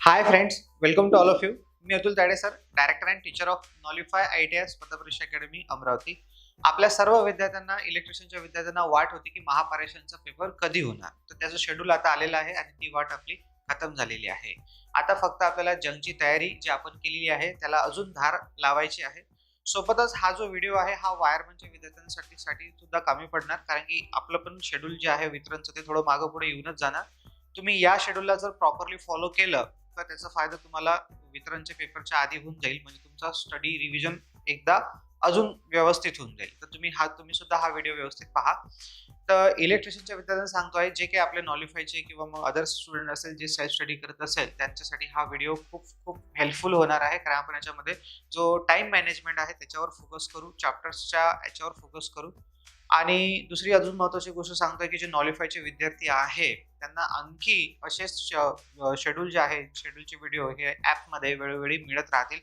Hi friends welcome to all of you me Atul Tade sir director and teacher of Knowlify I T I स्पर्धा परीक्षा academy Amravati. आपल्या सर्व विद्यार्थ्यांना इलेक्ट्रिशियनच्या विद्यार्थ्यांना वाट होती की महापारेषणचा पेपर कधी होणार? तर त्याचं शेड्यूल आता आलेलं आहे आणि ती वाट आपली खतम झालेली आहे. आता फक्त आपल्याला जंगची तयारी जी आपण केलेली आहे त्याला अजून धार लावायची आहे. सोबतच हा जो व्हिडिओ आहे हा वायरमनच्या विद्यार्थ्यांसाठी साठी सुद्धा कमी पडणार कारण की आपलं पण शेड्यूल जे आहे वितरणचं ते थोडं मागं पुढे येऊनच जाणार. तुम्ही या शेड्यूलला जर प्रॉपरली फॉलो केलं शकता त्याचा फायदा तुम्हाला वितरणच्या पेपरच्या आधी होऊन जाईल. म्हणजे तुमचा स्टडी रिव्हिजन एकदा अजून व्यवस्थित होऊन जाईल. तर तुम्ही हा तुम्ही सुद्धा हा व्हिडिओ व्यवस्थित पहा. तर इलेक्ट्रिशियनच्या विद्यार्थ्यांना सांगतोय जे काही आपले नॉलिफायचे किंवा मग अदर स्टुडंट असेल जे सेल्फ स्टडी करत असेल त्यांच्यासाठी हा व्हिडिओ खूप खूप हेल्पफुल होणार आहे. कारण आपण याच्यामध्ये जो टाइम मॅनेजमेंट आहे त्याच्यावर फोकस करू. चॅप्टर्सच्या याच्यावर फोकस करू. आणि दुसरी अजून महत्वाची गोष्ट सांगतोय की जे नॉलिफायचे विद्यार्थी आहे त्यांना आणखी असेच शेड्यूल जे आहे शेड्यूलचे व्हिडिओ हे ॲपमध्ये वेळोवेळी मिळत राहतील.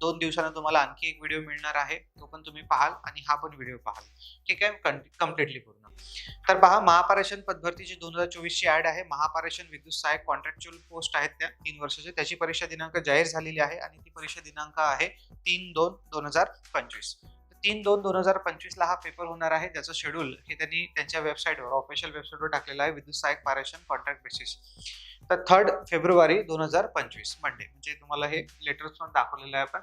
दोन दिवसानं तुम्हाला आणखी एक व्हिडिओ मिळणार आहे तो पण तुम्ही पाहाल आणि हा पण व्हिडिओ पाहाल. ठीक आहे? कम्प्लिटली पूर्ण. तर पहा महापारेषण पदभरतीची दोन हजार चोवीसची ऍड आहे महापारेषण विद्युत सहाय्यक कॉन्ट्रॅक्च्युअल पोस्ट आहेत त्या तीन वर्षाचे त्याची परीक्षा दिनांक जाहीर झालेली आहे आणि ती परीक्षा दिनांक आहे तीन दोन दोन हजार पंचवीस. तीन दोन दोन हजार पंचवीसला हा पेपर होणार आहे. त्याचं शेड्यूल हे त्यांनी त्यांच्या वेबसाईटवर ऑफिशियल वेबसाईटवर टाकलेलं आहे. विद्युत सहाय्यक पारेषण कॉन्ट्रॅक्ट बेसिस तर थर्ड फेब्रुवारी दोन हजार पंचवीस मंडे म्हणजे तुम्हाला हे लेटर्स पण दाखवलेलं आहे आपण.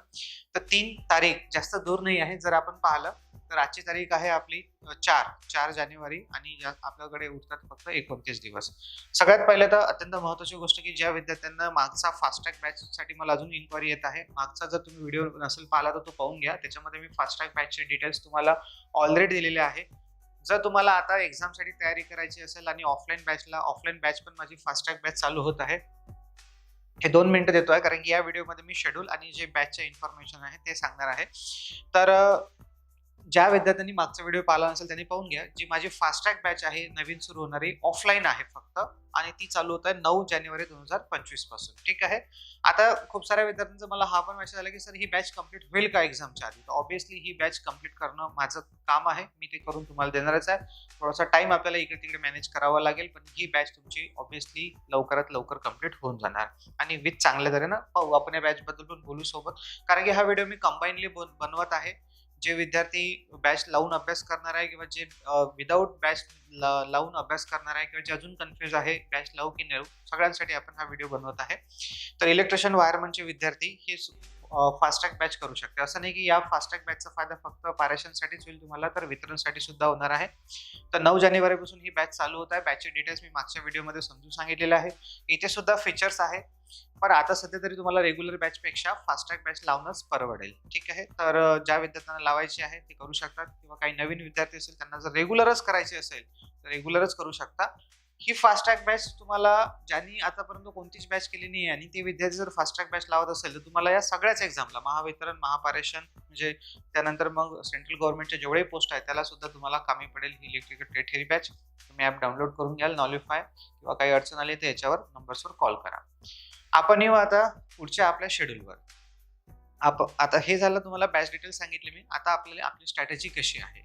तर तीन तारीख जास्त दूर नाही आहे. जर आपण पाहिलं तर आजची तारीख आहे आपली चार चार जानेवारी आणि आपल्याकडे उरतात फक्त एकोणतीस दिवस. सगळ्यात पहिले तर अत्यंत महत्वाची गोष्ट की ज्या विद्यार्थ्यांना मागचा फास्टॅग बॅचसाठी मला अजून इन्क्वायरी येत आहे. मागचा जर तुम्ही व्हिडिओ नसेल पाहिला तर तो पाहून घ्या. त्याच्यामध्ये मी फास्टॅग बॅचचे डिटेल्स तुम्हाला ऑलरेडी दिलेले आहे. जर तुम्हाला आता एक्झामसाठी तयारी करायची असेल आणि ऑफलाईन बॅचला ऑफलाईन बॅच पण माझी फास्टॅग बॅच चालू होत आहे. हे दोन मिनिटं देतो आहे कारण की या व्हिडिओमध्ये मी शेड्यूल आणि जे बॅचचे इन्फॉर्मेशन आहे ते सांगणार आहे. तर ज्या विद्यार्थ्यांनी मागचा व्हिडिओ पाहिला नसेल त्यांनी पाहून घ्या. जी माझी फास्ट्रॅक बॅच आहे नवीन सुरू होणारी ऑफलाईन आहे फक्त. आणि ती चालू होत आहे नऊ जानेवारी दोन हजार पंचवीसपासून. ठीक आहे? आता खूप साऱ्या विद्यार्थ्यांचा मला हा पण मेसेज आला की सर ही बॅच कंप्लीट होईल का एक्झामच्या आधी? तर ऑब्विसली ही बॅच कंप्लीट करणं माझं काम आहे. मी ते करून तुम्हाला देणारच आहे. थोडासा टाइम आपल्याला इकडे तिकडे मॅनेज करावा लागेल पण ही बॅच तुमची ऑब्विसली लवकरात लवकर कंप्लीट होऊन जाणार. आणि विथ चांगल्या तऱ्हेनं पाहू. आपण या बॅचबद्दल पण बोलू सोबत. कारण की हा व्हिडिओ मी कंबाईनली बनवत आहे. जे विद्यार्थी बॅच लावून अभ्यास करणार आहे किंवा जे विदाऊट बॅच लावून अभ्यास करणार आहे किंवा जे अजून कन्फ्युज आहे बॅच लावू की नाही सगळ्यांसाठी आपण हा व्हिडिओ बनवत आहे. तर इलेक्ट्रिशियन वायरमनचे विद्यार्थी हे फास्टॅग बॅच करू शकते. असं नाही की या फास्टॅग बॅचचा फायदा फक्त पारेशनसाठीच होईल तुम्हाला तर वितरणसाठी सुद्धा होणार आहे. तर नऊ जानेवारीपासून ही बॅच चालू होत आहे. बॅचचे डिटेल्स मी मागच्या व्हिडिओमध्ये समजून सांगितलेले आहे. इथे सुद्धा फीचर्स आहे. पण आता सध्या तरी तुम्हाला रेग्युलर बॅचपेक्षा फास्टॅग बॅच लावणंच परवडेल. ठीक आहे? तर ज्या विद्यार्थ्यांना लावायची आहे ते करू शकतात. किंवा काही नवीन विद्यार्थी असेल त्यांना जर रेग्युलरच करायचे असेल तर रेग्युलरच करू शकता. ही फास्टॅग बॅच तुम्हाला ज्यांनी आतापर्यंत कोणतीच बॅच केली नाही आणि ते विद्यार्थी जर फास्टॅग बॅच लावत असेल तर तुम्हाला या सगळ्याच एक्झामला महावितरण महापारेषण म्हणजे त्यानंतर मग सेंट्रल गव्हर्नमेंटच्या जेवढे पोस्ट आहेत त्याला सुद्धा तुम्हाला कामी पडेल ही इलेक्ट्रिकल टेथेरी बॅच तुम्ही ॲप डाउनलोड करून घ्याल नॉलिफाय किंवा काही अडचण आली तर याच्यावर नंबर्सवर कॉल करा. आपण येऊ आता पुढच्या आपल्या शेड्यूलवर आप आता हे झालं तुम्हाला बॅच डिटेल्स सांगितले मी. आता आपल्याला आपली स्ट्रॅटेजी कशी आहे?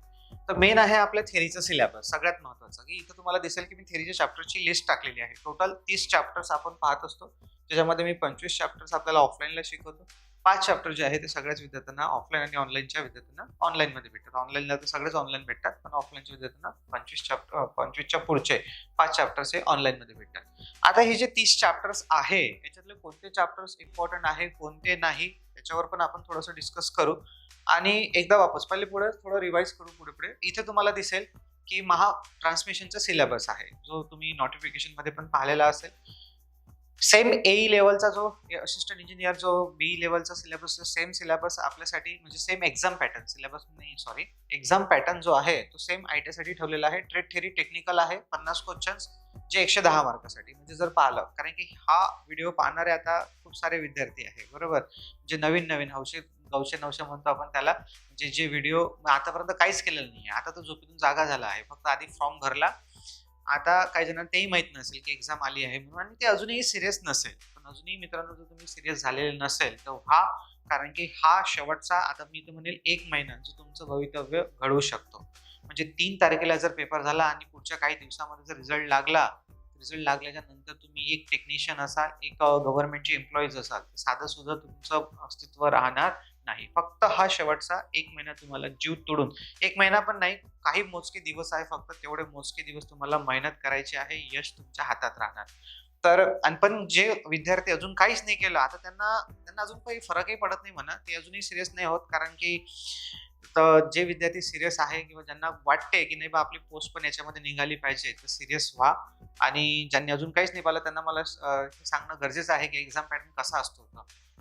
तर मेन आहे आपल्या थेरीचा सिलेबस सगळ्यात महत्वाचं. की इथं तुम्हाला दिसेल की मी थेरीच्या चॅप्टरची लिस्ट टाकलेली आहे. टोटल तीस चॅप्टर्स आपण पाहत असतो. त्याच्यामध्ये मी पंचवीस चॅप्टर्स आपल्याला ऑफलाईनला शिकवतो. पाच चॅप्टर जे आहे ते सगळ्याच विद्यार्थ्यांना ऑफलाईन आणि ऑनलाईनच्या विद्यार्थ्यांना ऑनलाईनमध्ये भेटतात. ऑनलाईनला तर सगळेच ऑनलाईन भेटतात पण ऑफलाईनच्या विद्यार्थ्यांना पंचवीस चॅप्टर पंचवीसच्या पुढचे पाच चॅप्टर्स हे ऑनलाईनमध्ये भेटतात. आता हे जे तीस चॅप्टर्स आहे याच्यातले कोणते चॅप्टर्स इम्पॉर्टंट आहे कोणते नाही त्याच्यावर पण आपण थोडंसं डिस्कस करू. आणि एकदा वापस पहिले पुढे थोडं रिवाईज करू पुढे पुढे. इथे तुम्हाला दिसेल की महा ट्रान्समिशनचा सिलेबस आहे. जो तुम्ही नोटिफिकेशनमध्ये पण पाहिलेला असेल. सेम ए लेवलचा जो असिस्टंट इंजिनियर जो बी लेवलचा सिलेबस सेम सिलेबस आपल्यासाठी म्हणजे सेम एक्झाम पॅटर्न सिलेबस नाही सॉरी एक्झाम पॅटर्न जो आहे तो सेम आयसाठी ठेवलेला आहे. ट्रेड थेरी टेक्निकल आहे. पन्नास क्वेश्चन्स जे एकशे दहा मार्कासाठी म्हणजे जर पाहिलं. कारण की हा व्हिडिओ पाहणारे आता खूप सारे विद्यार्थी आहे बरोबर? जे नवीन नवीन हौशे गौशे नवशे म्हणतो आपण त्याला जे जे व्हिडिओ आतापर्यंत काहीच केलेलं नाही आता तो झोपेतून जागा झाला आहे. फक्त आधी फॉर्म भरला आता काही जणांना तेही माहीत नसेल की एक्झाम आली आहे म्हणून आणि ते अजूनही सिरियस नसेल. पण अजूनही मित्रांनो जर तुम्ही सिरियस झालेले नसेल तर हा कारण की हा शेवटचा आता मी तर म्हणेल एक महिना जो तुमचं भवितव्य घडवू शकतो. म्हणजे तीन तारखेला जर पेपर झाला आणि पुढच्या काही दिवसामध्ये जर रिझल्ट लागला रिझल्ट लागल्याच्या नंतर तुम्ही एक टेक्निशियन असाल एक गव्हर्नमेंटचे एम्प्लॉईज असाल साधं सुद्धा तुमचं अस्तित्व राहणार. नाही. फक्त हा शेवटचा एक महिना तुम्हाला जीव तोडून. एक महिना पण नाही काही मोजके दिवस आहे फक्त तेवढे मोजके दिवस तुम्हाला मेहनत करायची आहे यश तुमच्या हातात राहणार. तर आणि पण जे विद्यार्थी अजून काहीच नाही केलं आता त्यांना त्यांना अजून काही फरकही पडत नाही म्हणा ते अजूनही सिरियस नाही होत कारण की तर जे विद्यार्थी सिरियस आहे किंवा ज्यांना वाटते की नाही बा आपली पोस्ट पण याच्यामध्ये निघाली पाहिजे तर सिरियस व्हा. आणि ज्यांनी अजून काहीच नाही पाहिलं त्यांना मला सांगणं गरजेचं आहे की एक्झाम पॅटर्न कसा असतो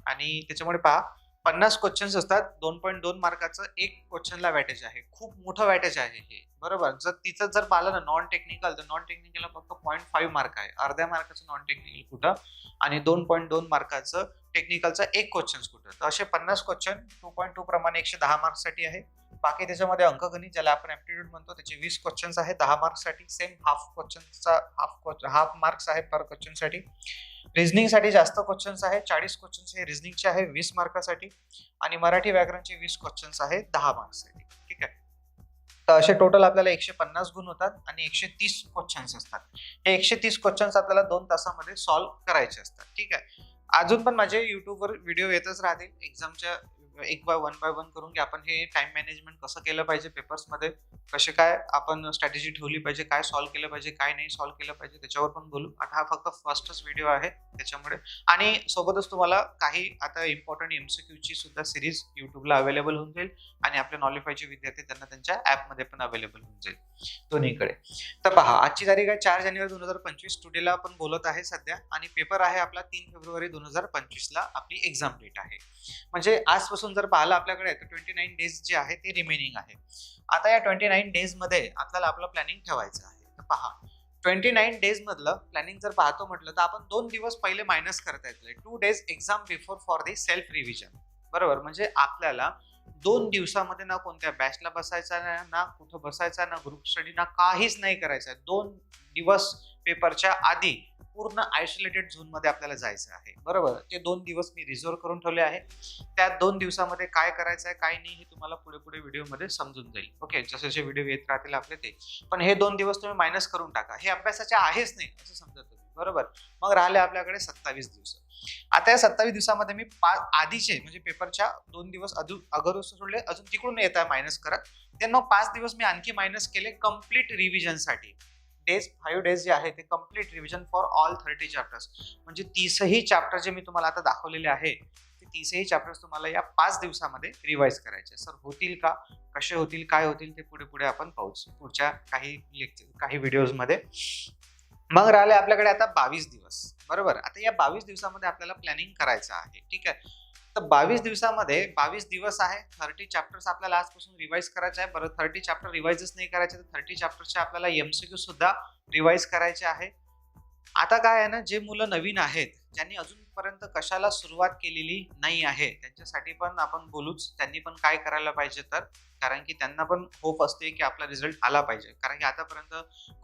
आणि त्याच्यामुळे पहा पन्नास क्वेश्चन्स असतात. दोन पॉईंट दोन मार्काचं एक क्वेश्चनला वॅटेज आहे. खूप मोठं वॅटेज आहे हे. बरोबर? जर तिचं जर पाहिलं ना नॉन टेक्निकल तर नॉन टेक्निकलला फक्त पॉईंट फाईव्ह मार्क आहे. अर्ध्या मार्काचं नॉन टेक्निकल कुठं? आणि दोन पॉईंट दोन मार्काचं टेक्निकलचा एक क्वेश्चन कुठं? तर असे पन्नास क्वेश्चन टू पॉईंट टू प्रमाणे एकशे दहा मार्क्ससाठी आहे. बाकी त्याच्यामध्ये अंकगणित ज्याला आपण ॲप्टिट्यूड म्हणतो त्याचे वीस क्वेश्चन्स आहे दहा मार्क्ससाठी सेम हाफ क्वेश्चनचा हाफ हाफ मार्क्स आहे पर क्वेश्चनसाठी रिझनिंगसाठी जास्त क्वेश्चन्स आहे चाळीस क्वेश्चन्स हे रिझनिंगचे आहे वीस मार्कासाठी. आणि मराठी व्याकरणचे वीस क्वेश्चन्स आहे दहा मार्क्ससाठी ठीक आहे? तर असे टोटल आपल्याला एकशे पन्नास गुण होतात आणि एकशे तीस क्वेश्चन्स असतात. हे एकशे तीस क्वेश्चन्स आपल्याला दोन तासामध्ये सॉल्व्ह करायचे असतात. ठीक आहे? अजून पण माझे युट्यूबवर व्हिडिओ येतच राहतील. एक्झामच्या एक बाय वन बाय वन करून की आपण हे टाइम मॅनेजमेंट कसं केलं पाहिजे पेपर्समध्ये कसे काय आपण स्ट्रॅटेजी ठेवली पाहिजे? काय सॉल्व्ह केलं पाहिजे? काय नाही सॉल्व्ह केलं पाहिजे? त्याच्यावर पण बोलू. आता हा फक्त फर्स्टच व्हिडिओ आहे त्याच्यामुळे. आणि सोबतच तुम्हाला काही आता इम्पॉर्टंट एमसीक्यूची सुद्धा सिरीज युट्यूबला अवेलेबल होऊन जाईल आणि आपले नॉलिफायचे विद्यार्थी त्यांना त्यांच्या ऍपमध्ये पण अवेलेबल होऊन जाईल दोन्हीकडे. तर पहा आजची तारीख आहे चार जानेवारी दोन हजार पंचवीस. टुडेला आपण बोलत आहे सध्या आणि पेपर आहे आपला तीन फेब्रुवारी दोन हजार पंचवीसला आपली एक्झाम डेट आहे. म्हणजे आजपासून जर पाहिलं आपल्याकडे तर ट्वेंटी नाईन डेज जे आहे ते रिमेनिंग आहे. आता या ट्वेंटी नाईन डेजमध्ये आपल्याला आपलं प्लॅनिंग ठेवायचं आहे. तर पहा ट्वेंटी नाईन डेज मधलं प्लॅनिंग जर पाहतो म्हटलं तर आपण दोन दिवस पहिले मायनस करता येतलंय two days exam before for the self revision बरोबर? म्हणजे आपल्याला दोन दिवसामध्ये ना कोणत्या बॅचला बसायचा ना ना कुठं बसायचा ना ग्रुप स्टडी ना काहीच नाही करायचं दोन दिवस पेपरच्या आधी पूर्ण आयसोलेटेड झोनमध्ये आपल्याला जायचं आहे. बरोबर. ते दोन दिवस मी रिझर्व करून ठेवले आहे. त्या दोन दिवसामध्ये काय करायचं आहे काय नाही हे तुम्हाला पुढे पुढे व्हिडिओमध्ये समजून जाईल. ओके जसे जसे व्हिडिओ येत राहतील आपले ते. पण हे दोन दिवस तुम्ही मायनस करून टाका. हे अभ्यासाचे आहेच नाही असं समजा तुम्ही बरोबर? मग राहिले आपल्याकडे सत्तावीस दिवस. आता या सत्तावीस दिवसामध्ये मी पाच आधीचे म्हणजे पेपरच्या दोन दिवस अजून अगोदर सोडले अजून तिकडून येत आहे मायनस करत. त्यांना पाच दिवस मी आणखी मायनस केले कंप्लीट रिव्हिजनसाठी डेज फाईव्ह डेज जे आहे ते complete revision for all thirty chapters म्हणजे तीसही चॅप्टर जे मी तुम्हाला आता दाखवलेले आहे ते तीसही चॅप्टर्स तुम्हाला या पाच दिवसामध्ये रिवाईज करायचे सर होतील का? कसे होतील? काय होतील? ते पुढे पुढे आपण पाहू पुढच्या काही लेक्चर काही व्हिडिओजमध्ये मग राहिले आपल्याकडे आता बावीस दिवस. बरोबर? आता या बावीस दिवसामध्ये आपल्याला प्लॅनिंग करायचं आहे. ठीक आहे? तर बावीस दिवसामध्ये बावीस दिवस आहे थर्टी चॅप्टर्स आपल्याला आजपासून रिवाईज करायचे आहे. बरं थर्टी चॅप्टर रिवाईजच नाही करायचे तर थर्टी चॅप्टरचे आपल्याला एमसीक्यू सुद्धा रिवाईज करायचे आहे. आता काय आहे ना जे मुलं नवीन आहेत ज्यांनी अजूनपर्यंत कशाला सुरुवात केलेली नाही आहे त्यांच्यासाठी पण आपण बोलूच त्यांनी पण काय करायला पाहिजे तर? कारण की त्यांना पण होप असते की आपला रिझल्ट आला पाहिजे. कारण की आतापर्यंत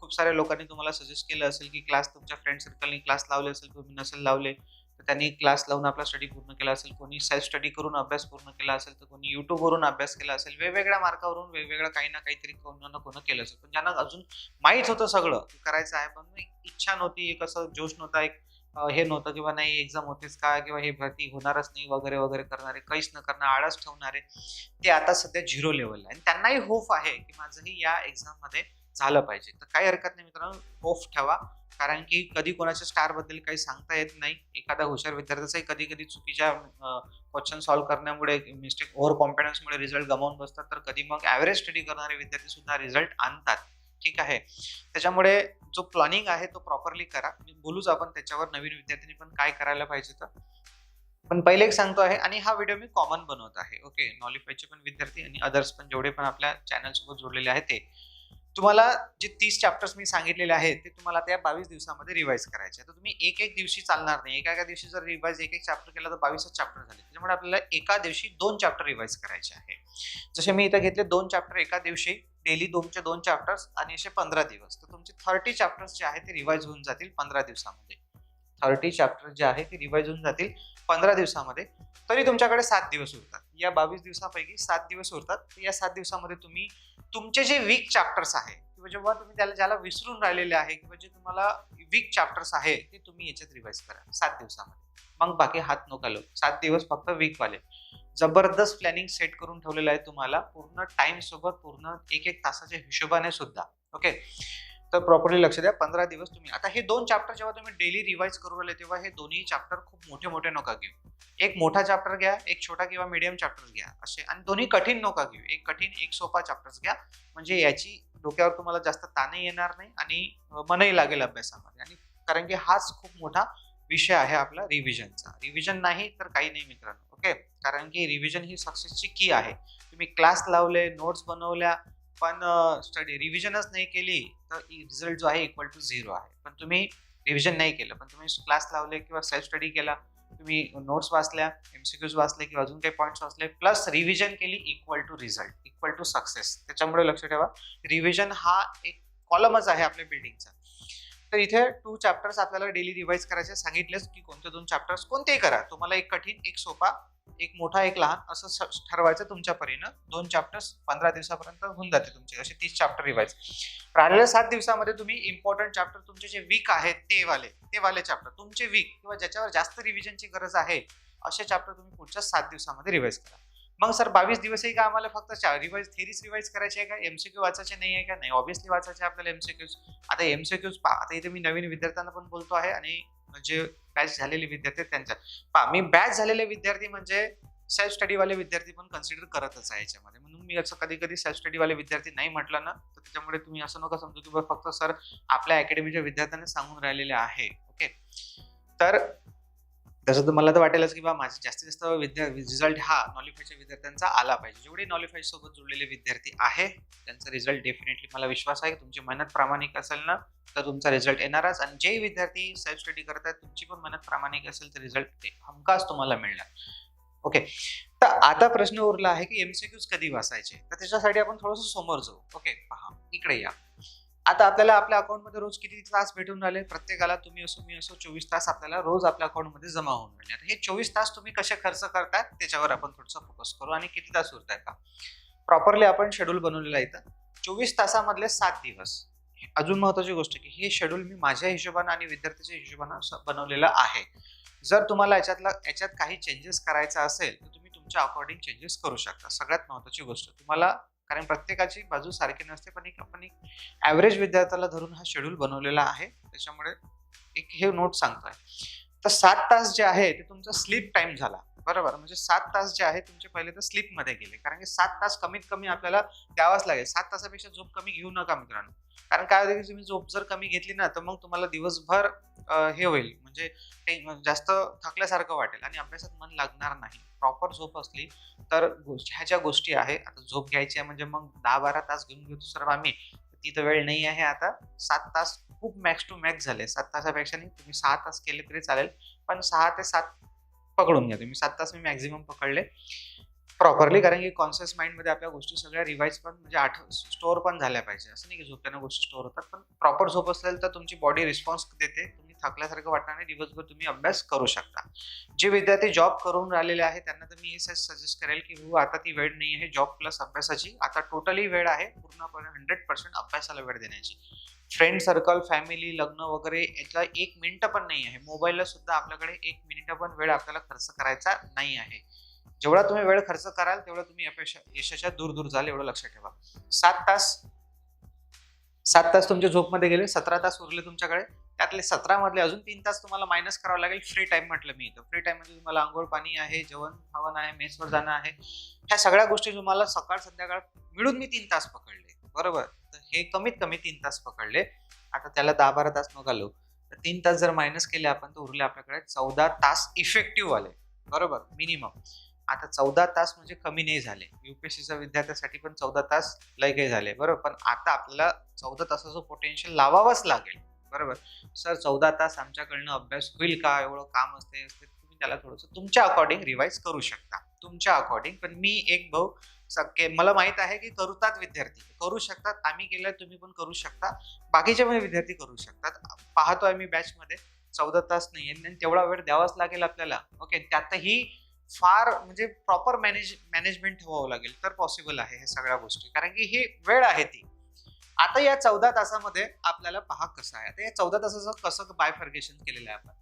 खूप साऱ्या लोकांनी तुम्हाला सजेस्ट केलं असेल की क्लास तुमच्या फ्रेंड सर्कलनी क्लास लावले असेल तुम्ही नसेल लावले. तर त्यांनी क्लास लावून आपला स्टडी पूर्ण केला असेल कोणी सेल्फ स्टडी करून अभ्यास पूर्ण केला असेल तर कोणी युट्यूबवरून अभ्यास केला असेल वेगवेगळ्या मार्कावरून वेगवेगळं काही ना काहीतरी कोण ना कोण केलं असेल. पण ज्यांना अजून माहीत होतं सगळं करायचं आहे पण एक इच्छा नव्हती एक असं जोश नव्हता एक हे नव्हतं किंवा नाही एक्झाम होतेच का किंवा हे भरती होणारच नाही वगैरे वगैरे करणारे काहीच न करणार आळस ठेवणारे ते आता सध्या झिरो लेवलला आहे. आणि त्यांनाही होप आहे की माझंही या एक्झाममध्ये झालं पाहिजे. तर काही हरकत नाही मित्रांनो होप ठेवा. कारण की कधी कोणाच्या स्टारबद्दल काही सांगता येत नाही. एखादा हुशार विद्यार्थ्याचाही कधी कधी चुकीच्या क्वेश्चन सॉल्व्ह करण्यामुळे मिस्टेक ओव्हर कॉन्फिडन्समुळे रिझल्ट गमावून बसतात. तर कधी मग ॲव्हरेज स्टडी करणारे विद्यार्थी सुद्धा रिझल्ट आणतात. ठीक आहे? त्याच्यामुळे जो प्लॅनिंग आहे तो प्रॉपरली करा. मी बोलूच आपण त्याच्यावर नवीन विद्यार्थ्यांनी पण काय करायला पाहिजे तर. पण पहिले एक सांगतो आहे आणि हा व्हिडिओ मी कॉमन बनवत आहे. ओके नॉलिफायचे पण विद्यार्थी आणि अदर्स पण जेवढे पण आपल्या चॅनल सोबत जोडलेले आहेत ते. तुम्हाला जे तीस चॅप्टर्स मी सांगितलेले आहेत ते तुम्हाला त्या बावीस दिवसामध्ये रिवाईज करायचे तर तुम्ही एक एक दिवशी चालणार नाही. एका एका दिवशी जर रिवाईज एक एक चॅप्टर केला तर बावीसच चॅप्टर झाले. त्याच्यामुळे आपल्याला एका दिवशी दोन चॅप्टर रिवाईज करायचे आहे. जसे मी इथं घेतले दोन चॅप्टर एका दिवशी डेली दोनचे दोन चॅप्टर्स आणि असे पंधरा दिवस. तर तुमचे थर्टी चॅप्टर्स जे आहेत ते रिवाईज होऊन जातील पंधरा दिवसामध्ये. थर्टी चॅप्टर जे आहे ते रिवाईज होऊन जातील पंधरा दिवसामध्ये. तरी तुमच्याकडे सात दिवस उरतात. या बावीस दिवसापैकी सात दिवस उरतात. या सात दिवसामध्ये तुम्ही तुमचे जे वीक चॅप्टर्स आहे किंवा जेव्हा तुम्ही त्याला ज्याला विसरून राहिलेले आहे किंवा जे तुम्हाला वीक चॅप्टर्स आहे ते तुम्ही याच्यात रिवाइज करा. सात दिवसामध्ये. मग बाकी हात नको सात दिवस फक्त वीक वाले. जबरदस्त प्लॅनिंग सेट करून ठेवलेलं आहे तुम्हाला. पूर्ण टाइम सोबत पूर्ण एक एक तासाच्या हिशोबाने सुद्धा. ओके तर प्रॉपरली लक्ष द्या. पंधरा दिवस तुम्ही आता हे दोन चॅप्टर जेव्हा तुम्ही डेली रिवाइज करू राहिले तेव्हा हे दोन्ही चॅप्टर खूप मोठे मोठे नका घेऊ. एक मोठा चॅप्टर घ्या एक छोटा किंवा मीडियम चॅप्टर घ्या. असे आणि दोन्ही कठीण नका घेऊ. एक कठीण एक सोपा चॅप्टर्स घ्या. म्हणजे याची डोक्यावर तुम्हाला जास्त ताणही येणार नाही आणि मनही लागेल अभ्यासामध्ये. आणि कारण की हाच खूप मोठा विषय आहे आपला रिव्हिजनचा रिव्हिजन नाही तर काही नाही मित्रांनो. ओके कारण की रिव्हिजन ही सक्सेसची की आहे. तुम्ही क्लास लावले नोट्स बनवल्या पण स्टडी रिव्हिजनच नाही केली तर रिझल्ट जो आहे इक्वल टू झिरो आहे. पण तुम्ही रिव्हिजन नाही केलं पण तुम्ही क्लास लावले किंवा सेल्फ स्टडी केला तुम्ही नोट्स वाचल्या एमसीक्यूज वाचले किंवा अजून काही पॉईंट्स वाचले प्लस रिव्हिजन केली equal to result equal to success त्याच्यामुळे लक्ष ठेवा. रिव्हिजन हा एक कॉलमच आहे आपल्या बिल्डिंगचा तर इथे टू चॅप्टर्स आपल्याला डेली रिवाईज करायचे सांगितलेच की कोणते दोन चॅप्टर्स कोणतेही करा. तुम्हाला एक कठीण एक सोपा एक मोठा एक लहान असं स- ठरवायचं तुमच्या परीनं. दोन चॅप्टर्स पंधरा दिवसापर्यंत होऊन जाते तुमचे. असे तीस चॅप्टर रिवाइज राहिलेल्या सात दिवसामध्ये तुम्ही इम्पॉर्टंट चॅप्टर तुमचे जे वीक आहेत ते वाले ते वाले चॅप्टर तुमचे वीक किंवा ज्याच्यावर जास्त रिव्हिजनची गरज आहे असे चॅप्टर तुम्ही पुढच्या सात दिवसामध्ये रिवाइज करा. मग सर बावीस दिवसही का आम्हाला फक्त रिवाइज थेरीज रिवाइज करायची आहे का? एमसीक्यू वाचायचे नाही आहे का? नाही ऑब्व्हियसली वाचायचे आपल्याला एमसीक्यूज आता एमसीक्यूज पहा आता इथे मी नवीन विद्यार्थ्यांना पण बोलतो आहे आणि जे बॅच झालेले विद्यार्थी त्यांच्या पहा मी बॅच झालेले विद्यार्थी म्हणजे सेल्फ स्टडीवाले विद्यार्थी पण कन्सिडर करतच आहे याच्यामध्ये. म्हणून मी असं कधी कधी सेल्फ स्टडीवाले विद्यार्थी नाही म्हटलं ना तर त्याच्यामुळे तुम्ही असं नका समजू की फक्त सर आपल्या अकॅडमीच्या विद्यार्थ्यांना सांगून राहिलेले आहे. ओके तर तसं तर मला तर वाटेलच की बा माझा जास्तीत जास्त विद्या रिझल्ट हा नॉलिफायच्या विद्यार्थ्यांचा आला पाहिजे. जेवढे नॉलिफाय सोबत जुळलेले विद्यार्थी आहे त्यांचा रिझल्ट डेफिनेटली मला विश्वास आहे. की तुमची मेहनत प्रामाणिक असेल ना तर तुमचा रिझल्ट येणारच. आणि जे विद्यार्थी सेल्फ स्टडी करतात तुमची पण मेहनत प्रामाणिक असेल तर रिझल्ट हमखास तुम्हाला मिळणार. ओके तर आता प्रश्न उरला आहे की एमसीक्यूज कधी वाचायचे तर त्याच्यासाठी आपण थोडंसं समोर जाऊ. ओके पहा. इकडे या. आता आपल्याला आपल्या अकाउंटमध्ये रोज किती तास भेटून राहिले? प्रत्येकाला तुम्ही असो मी असो चोवीस तास आपल्याला रोज आपल्या अकाउंटमध्ये जमा होऊन राहिले. आता हे चोवीस तास तुम्ही कसे खर्च करतात त्याच्यावर आपण थोडंसं फोकस करू आणि किती तास उरताय का? प्रॉपरली आपण शेड्यूल बनवलेला इथं. चोवीस तासामधले सात दिवस. अजून महत्वाची गोष्ट की हे शेड्यूल मी माझ्या हिशोबानं आणि विद्यार्थ्याच्या हिशोबानं बनवलेलं आहे. जर तुम्हाला याच्यातला याच्यात काही चेंजेस करायचा असेल तर तुम्ही तुमच्या अकॉर्डिंग चेंजेस करू शकता. सगळ्यात महत्वाची गोष्ट तुम्हाला कारण प्रत्येकाची बाजू सारखी नसते पण एक आपण एक ॲव्हरेज विद्यार्थ्याला धरून हा शेड्यूल बनवलेला आहे. त्याच्यामुळे एक हे नोट सांगतोय. तर सात तास जे आहे ते तुमचा स्लीप टाइम झाला. बरोबर? म्हणजे सात तास जे आहे तुमचे पहिले तर स्लीपमध्ये गेले. कारण की सात तास कमीत कमी आपल्याला द्यावाच लागेल. सात तासापेक्षा झोप कमी घेऊ नका मित्रांनो. कारण काय होतं की तुम्ही झोप जर कमी घेतली ना तर मग तुम्हाला दिवसभर हे होईल. म्हणजे जास्त थकल्यासारखं वाटेल आणि अभ्यासात मन लागणार नाही. प्रॉपर झोप असली तर ह्या ज्या गोष्टी आहे आता झोप घ्यायची आहे म्हणजे मग दहा बारा तास घेऊन घेतो सर्व आम्ही. ती तर वेळ नाही आहे आता. सात तास खूप मॅक्स टू मॅक्स झाले. सात तासापेक्षा नाही तुम्ही सहा तास केले तरी चालेल. पण सहा ते सात पकडून घ्या तुम्ही. सात तास मी मॅक्झिमम पकडले. प्रॉपरली कारण की कॉन्शियस माइंडमध्ये आपल्या गोष्टी सगळ्या रिवाईज पण म्हणजे आठ स्टोअर पण झाल्या पाहिजे. असं नाही की झोपल्यानं गोष्टी स्टोअर होतात. पण प्रॉपर झोप असेल तर तुमची बॉडी रिस्पॉन्स देते. थकल्यासारखं वाटणार नाही. दिवसभर तुम्ही अभ्यास करू शकता. जे विद्यार्थी जॉब करून राहिलेले आहेत त्यांना तर मी हे सजेस्ट करेल की हो आता ती वेळ नाही आहे जॉब प्लस अभ्यासाची. आता टोटली वेळ आहे पूर्णपणे हंड्रेड पर्सेंट अभ्यासाला वेळ देण्याची. फ्रेंड सर्कल फॅमिली लग्न वगैरे यातला एक मिनिट पण नाही आहे. मोबाईलला सुद्धा आपल्याकडे एक मिनिट पण वेळ आपल्याला खर्च करायचा नाही आहे. जेवढा तुम्ही वेळ खर्च कराल तेवढा तुम्ही अपेक्षा यशाच्या दूर दूर जाल एवढं लक्षात ठेवा. सात तास सात तास तुमच्या झोपमध्ये गेले सतरा तास उरले तुमच्याकडे. त्यातले सतरा मधले अजून तीन तास तुम्हाला मायनस करावं लागेल. फ्री टाइम म्हटलं मी इथं. फ्री टाइममध्ये तुम्हाला आंघोळ पाणी आहे जेवण हवन आहे मेसवर जाणं आहे. ह्या सगळ्या गोष्टी तुम्हाला सकाळ संध्याकाळ मिळून मी तीन तास पकडले. बरोबर? तर हे कमीत कमी तीन तास पकडले. आता त्याला दहा बारा तास न घालू तर तीन तास जर मायनस केले आपण तर उरले आपल्याकडे चौदा तास इफेक्टिव्ह आले बरोबर? मिनिमम आता चौदा तास म्हणजे कमी नाही झाले. युपीएससीच्या विद्यार्थ्यासाठी पण चौदा तास लय काही झाले. बरोबर? पण आता आपल्याला चौदा तासाचं पोटेन्शियल लावावंच लागेल. बरोबर. सर चौदा तास आमच्याकडनं अभ्यास होईल का? एवढं काम असते असते तुम्ही त्याला थोडंसं तुमच्या अकॉर्डिंग रिवाइज करू शकता. तुमच्या अकॉर्डिंग पण मी एक भाऊ सगळे मला माहीत आहे की करतात विद्यार्थी. करू शकतात. आम्ही केलं तुम्ही पण करू शकता. बाकीचे पण विद्यार्थी करू शकतात. पाहतोय मी बॅचमध्ये चौदा तास नाही आणि तेवढा वेळ द्यावाच लागेल आपल्याला. ओके त्यातही फार म्हणजे प्रॉपर मॅनेज मॅनेजमेंट ठेवावं लागेल तर पॉसिबल आहे ह्या सगळ्या गोष्टी. कारण की ही वेळ आहे ती. आता या चौदा तासामध्ये आपल्याला पहा कसं आहे. आता या चौदा तासाचं कसं बायफर्गेशन केलेलं आहे आपण.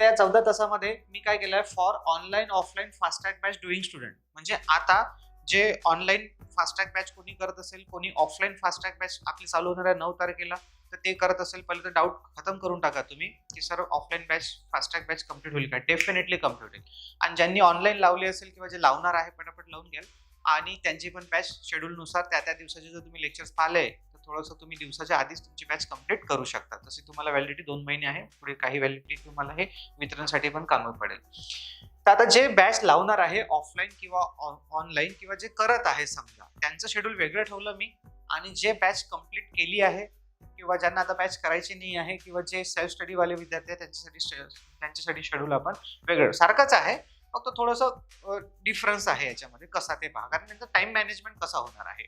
त्या चौदा तासामध्ये मी काय केलंय? For online offline fast tag batch doing student म्हणजे आता जे ऑनलाईन फास्टॅग बॅच कोणी करत असेल कोणी ऑफलाईन फास्टॅग बॅच आपली चालू होणार आहे नऊ तारखेला तर ते करत असेल पहिले तर डाऊट खतम करून टाका तुम्ही की sir offline batch fast tag batch complete होईल का? डेफिनेटली कंप्लीट होईल. आणि ज्यांनी ऑनलाईन लावली असेल किंवा जे लावणार आहे पटापट लावून घ्याल. आणि त्यांची पण बॅच शेड्यूलनुसार त्या त्या दिवसाचे जर तुम्ही लेक्चर्स पाहिले थोडंसं तुम्ही दिवसाच्या आधीच तुमची बॅच कंप्लीट करू शकता. तशी तुम्हाला व्हॅलिडिटी दोन महिने आहे. पुढे काही व्हॅलिडिटी तुम्हाला हे वितरणसाठी पण कामं पडेल. तर आता जे बॅच लावणार आहे ऑफलाईन किंवा ऑनलाईन किंवा जे करत आहे समजा त्यांचं शेड्यूल वेगळं ठेवलं मी आणि जे बॅच कंप्लीट केली आहे किंवा ज्यांना आता बॅच करायची नाही आहे किंवा जे सेल्फ स्टडी वाले विद्यार्थी आहेत त्यांच्यासाठी त्यांच्यासाठी शेड्यूल आपण वेगळं सारखंच आहे. फक्त थोडंसं डिफरन्स आहे याच्यामध्ये कसा ते पहा. कारण त्यांचं टाइम मॅनेजमेंट कसा होणार आहे?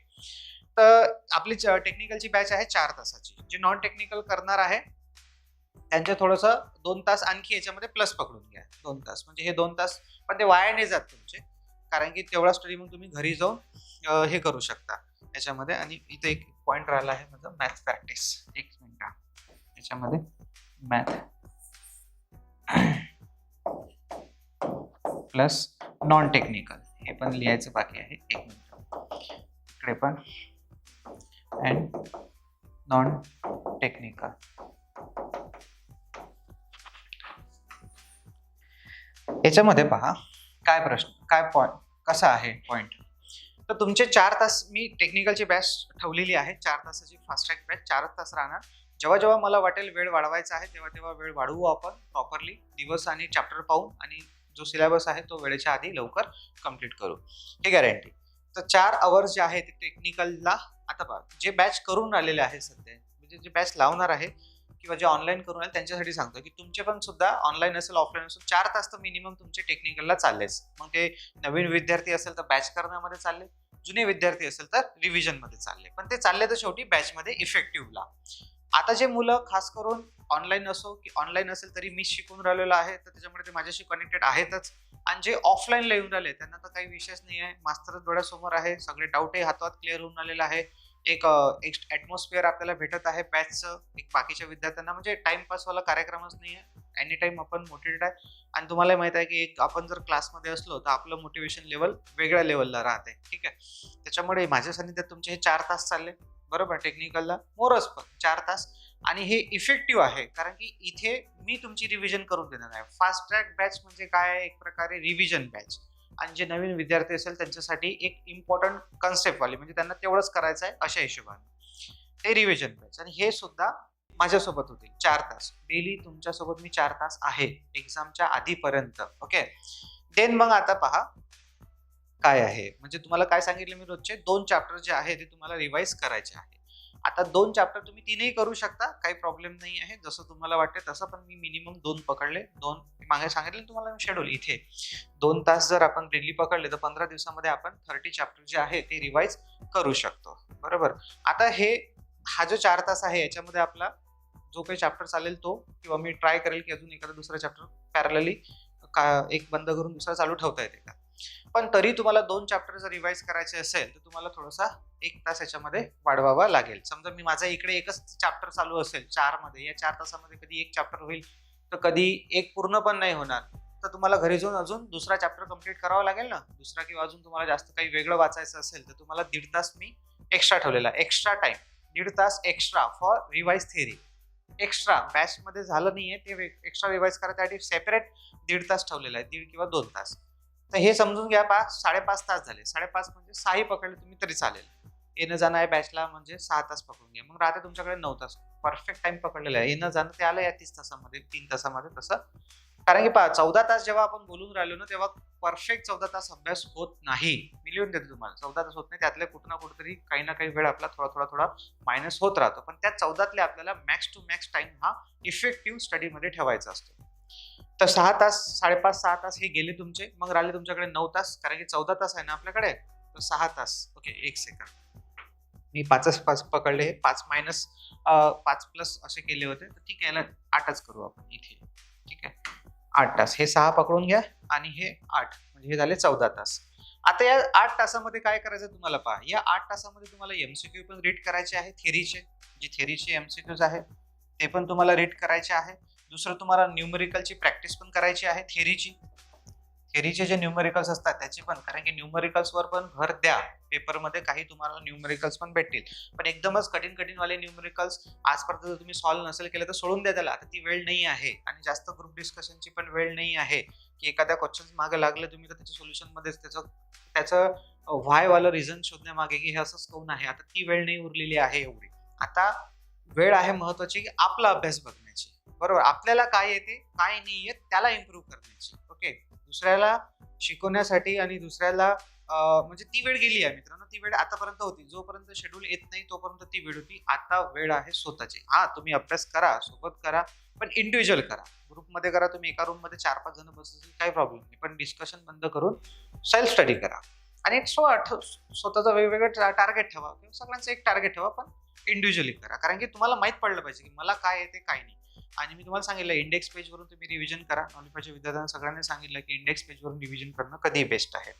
तर आपली टेक्निकलची बॅच आहे चार तासाची. जे नॉन टेक्निकल करणार आहे त्यांचे थोडंसं दोन तास आणखी याच्यामध्ये प्लस पकडून घ्या. दोन तास. म्हणजे हे दोन तास पण ते वाया नाही जात तुमचे. कारण की तेवढा स्टडी मग तुम्ही घरी जाऊन हे करू शकता. याच्यामध्ये आणि इथे एक पॉईंट राहिला आहे माझं मॅथ प्रॅक्टिस एक मिनिट याच्यामध्ये मॅथ प्लस नॉन टेक्निकल हे पण लिहायचं बाकी आहे. एक मिनिट. इकडे पण. अँड नॉन टेक्निकल याच्यामध्ये पहा काय प्रश्न काय पॉइंट कसा आहे पॉइंट तर तुमचे चार तास मी टेक्निकलची बॅच ठेवलेली आहे चार तासाची फास्टॅग बॅच चारच तास राहणार. जेव्हा जेव्हा मला वाटेल वेळ वाढवायचा आहे तेव्हा तेव्हा वेळ वाढवू आपण प्रॉपरली दिवस आणि चॅप्टर पाहून आणि जो सिलेबस आहे तो वेळेच्या आधी लवकर कंप्लीट करू. हे गॅरंटी तर चार आवर्स जे आहे ते टेक्निकलला आता पहा जे बॅच करून राहिलेले आहे सध्या म्हणजे जे बॅच लावणार आहे किंवा जे ऑनलाईन करून आले त्यांच्यासाठी सांगतो की तुमचे पण सुद्धा ऑनलाईन असेल ऑफलाईन असेल चार तास तर मिनिमम तुमचे टेक्निकलला चाललेच. मग ते नवीन विद्यार्थी असेल तर बॅच करण्यामध्ये चालले जुने विद्यार्थी असेल तर रिव्हिजनमध्ये चालले. पण ते चालले तर शेवटी बॅचमध्ये इफेक्टिव्हला आता जे मुलं खास करून ऑनलाईन असो की ऑनलाईन असेल तरी मी शिकून राहिलेलो आहे तर त्याच्यामुळे ते माझ्याशी कनेक्टेड आहेतच. आणि जे ऑफलाईनला येऊन राहिले त्यांना तर काही विषयच नाही आहे मास्तर डोळ्यासमोर आहे सगळे डाऊटही हातात क्लिअर होऊन आलेला आहे. एक ॲटमॉस्फिअर आपल्याला भेटत आहे बॅचचं एक बाकीच्या विद्यार्थ्यांना म्हणजे टाइमपासवाला कार्यक्रमच नाही आहे एनी टाइम आपण मोटिवेटेड आहे. आणि तुम्हाला माहीत आहे की एक आपण जर क्लासमध्ये असलो तर आपलं मोटिवेशन लेवल वेगळ्या लेवलला राहते. ठीक आहे? त्याच्यामुळे माझ्या सानिध्यात तुमचे हे चार तास चालले. बरोबर टेक्निकलला मोरच पण चार तास. आणि हे इफेक्टिव्ह आहे कारण की इथे मी तुमची रिव्हिजन करून देणार आहे. फास्ट ट्रॅक बॅच म्हणजे काय? आहे? एक प्रकारे रिव्हिजन बॅच आणि जे नवीन विद्यार्थी असेल त्यांच्यासाठी एक इम्पॉर्टंट कन्सेप्टवाली म्हणजे त्यांना तेवढंच करायचं आहे अशा हिशोबाने. ते रिव्हिजन बॅच आणि हे सुद्धा माझ्यासोबत होतील चार तास. डेली तुमच्यासोबत मी चार तास आहे. एक्झामच्या आधीपर्यंत. ओके देन मग आता पहा. काय आहे? म्हणजे तुम्हाला काय सांगितलं मी रोजचे? दोन चॅप्टर जे आहे ते तुम्हाला रिवाईज करायचे आहे. आता दोन चॅप्टर तुम्ही तीनही करू शकता काही प्रॉब्लेम नाही आहे. जसं तुम्हाला वाटते तसं पण मी मिनिमम दोन पकडले. दोन मागे सांगितले तुम्हाला शेड्यूल इथे. दोन तास जर आपण डेली पकडले तर पंधरा दिवसामध्ये आपण थर्टी चॅप्टर जे आहे ते रिवाईज करू शकतो. बरोबर? आता हे हा जो चार तास आहे याच्यामध्ये आपला जो काही चॅप्टर चालेल तो किंवा मी ट्राय करेल की अजून एखादा दुसरा चॅप्टर पॅरलली का एक बंद करून दुसरा चालू ठेवता येते का? पण तरी तुम्हाला दोन चॅप्टर जर रिवाईज करायचे असेल तर तुम्हाला थोडासा एक तास याच्यामध्ये वाढवावा लागेल. समजा मी माझा इकडे एकच चॅप्टर चालू असेल चारमध्ये या चार तासामध्ये कधी एक चॅप्टर होईल तर कधी एक पूर्ण पण नाही होणार. तर तुम्हाला घरी जाऊन अजून दुसरा चॅप्टर कंप्लीट करावा लागेल ना? दुसरा किंवा अजून तुम्हाला जास्त काही वेगळं वाचायचं असेल तर तुम्हाला दीड तास मी एक्स्ट्रा ठेवलेला. एक्स्ट्रा टाइम दीड तास extra for revise theory extra बॅचमध्ये झालं झालं नाहीये ते एक्स्ट्रा रिवाईज करायसाठी सेपरेट दीड तास ठेवलेला आहे. दीड किंवा दोन तास. तर हे समजून घ्या पाच साडेपाच तास झाले. साडेपाच म्हणजे सहाही पकडले तुम्ही तरी चालेल. येणं जाणं आहे बॅचला म्हणजे सहा तास पकडून घ्या. मग राहते तुमच्याकडे नऊ तास. परफेक्ट टाइम पकडलेला आहे. येणं जाणं ते आलं या तीस तासामध्ये तीन तासामध्ये तसं. कारण की पहा चौदा तास जेव्हा आपण बोलून राहिलो ना तेव्हा परफेक्ट चौदा तास अभ्यास होत नाही. मी लिहून देतो तुम्हाला. चौदा तास होत नाही त्यातले कुठं ना कुठंतरी काही ना काही वेळ आपला थोडा थोडा थोडा मायनस होत राहतो. पण त्या चौदातले आपल्याला मॅक्स टू मॅक्स टाइम हा इफेक्टिव्ह स्टडीमध्ये ठेवायचा असतो. तर सहा तास साडेपाच सहा तास हे गेले तुमचे. मग राहिले तुमच्याकडे नऊ तास कारण की चौदा तास आहे ना आपल्याकडे. तर सहा तास. ओके एक सेकंड मी पाचच पाच पकडले. हे पाच मायनस पाच प्लस असे केले होते. तर ठीक आहे याला आठच करू आपण इथे. ठीक आहे? आठ तास. हे सहा पकडून घ्या आणि हे आठ. म्हणजे हे झाले चौदा तास. आता या आठ तासामध्ये काय करायचं तुम्हाला पहा. या आठ तासामध्ये तुम्हाला एमसीक्यू पण रीड करायचे आहे थेरीचे जे थेरीचे एमसीक्यूज आहेत ते पण तुम्हाला रीड करायचे आहे. दुसरं तुम्हाला न्यूमरिकलची प्रॅक्टिस पण करायची आहे थेरीची थेरीचे जे न्यूमरिकल्स असतात त्याची पण. कारण की न्यूमेरिकल्सवर पण भर द्या. पेपरमध्ये काही तुम्हाला न्यूमरिकल्स पण भेटतील. पण एकदमच कठीण कठीण वाले न्यूमरिकल्स आजपर्यंत जर तुम्ही सॉल्व्ह नसेल केलं तर सोडून द्या त्याला. आता ती वेळ नाही आहे. आणि जास्त ग्रुप डिस्कशनची पण वेळ नाही आहे. की एखाद्या क्वेश्चन मागे लागलं तुम्ही तर त्याच्या सोल्युशनमध्येच त्याचं त्याचं व्हायवालं रिझन शोधण्यामागे की हे असंच कोण आहे? आता ती वेळ नाही उरलेली आहे एवढी. आता वेळ आहे महत्वाची की आपला अभ्यास बघणे बरोबर. आपल्याला काय येते? काय नाही येत त्याला इम्प्रूव्ह करण्याची. ओके दुसऱ्याला शिकवण्यासाठी आणि दुसऱ्याला म्हणजे ती वेळ गेली आहे मित्रांनो. ती वेळ आतापर्यंत होती. जोपर्यंत शेड्यूल येत नाही तोपर्यंत ती वेळ होती. आता वेळ आहे स्वतःची. हा तुम्ही अभ्यास करा सोबत करा पण इंडिव्हिज्युअल करा. ग्रुपमध्ये करा तुम्ही. एका रूममध्ये चार पाच जण बसतील काही प्रॉब्लेम नाही. पण डिस्कशन बंद करून सेल्फ स्टडी करा. आणि एक स्व स्वतःचा वेगवेगळं टार्गेट ठेवा. किंवा सगळ्यांचं एक टार्गेट ठेवा पण इंडिव्हिज्युअली करा. कारण की तुम्हाला माहीत पडलं पाहिजे की मला काय येते काय नाही. आणि मी तुम्हाला सांगितलं इंडेक्स पेजवरून तुम्ही रिव्हिजन करा. नॉलिफायच्या विद्यार्थ्यांना सगळ्यांनी सांगितलं की इंडेक्स पेजवरून रिव्हिजन करणं कधी बेस्ट आहे.